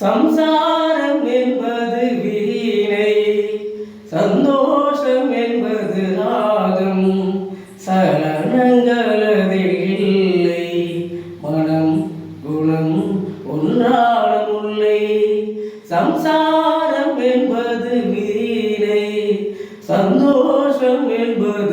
சம்சாரம் என்பது வீணை சந்தோஷம் என்பது ராகம். சலனங்களதில் இல்லை மனம் குணம் ஒன்றான முல்லை சம்சாரம் என்பது வீணை சந்தோஷம் என்பது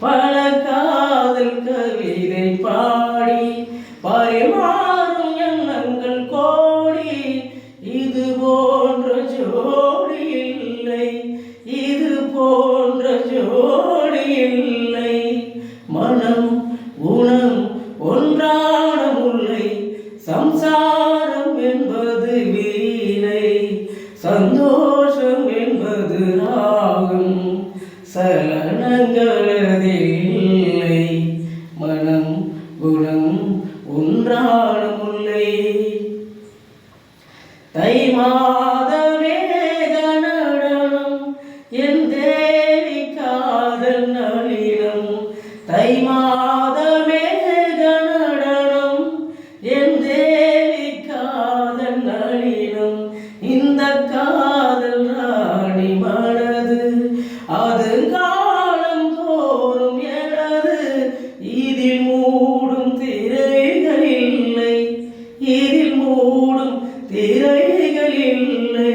பல காதல் கவிதை பாடி பரிமாறும் எண்ணங்கள் கோடி இது போன்ற ஜோடி இல்லை இது போன்ற ஜோடி இல்லை. மனம் குணம் ஒன்றான முல்லை சம்சாரம் என்பது வீணை. சந்தோஷம் தொல்லை தை மாத மேக நடனம் என் தேவி காதல் நளினம். தை மாத மேக நடனம் என் தேவி காதல் நளினம். இந்த காதல் ராணி மனது அது கா மூடும் திரைகள் இல்லை.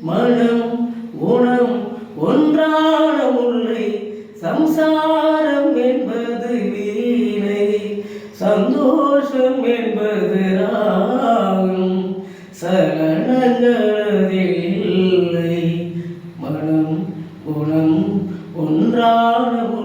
மனம் குணம் ஒன்றான உள்ளே சம்சாரம் என்பது வீணை. சந்தோஷம் என்பது ராகம். சலனங்களதில் மனம் குணம் ஒன்றான முல்லை.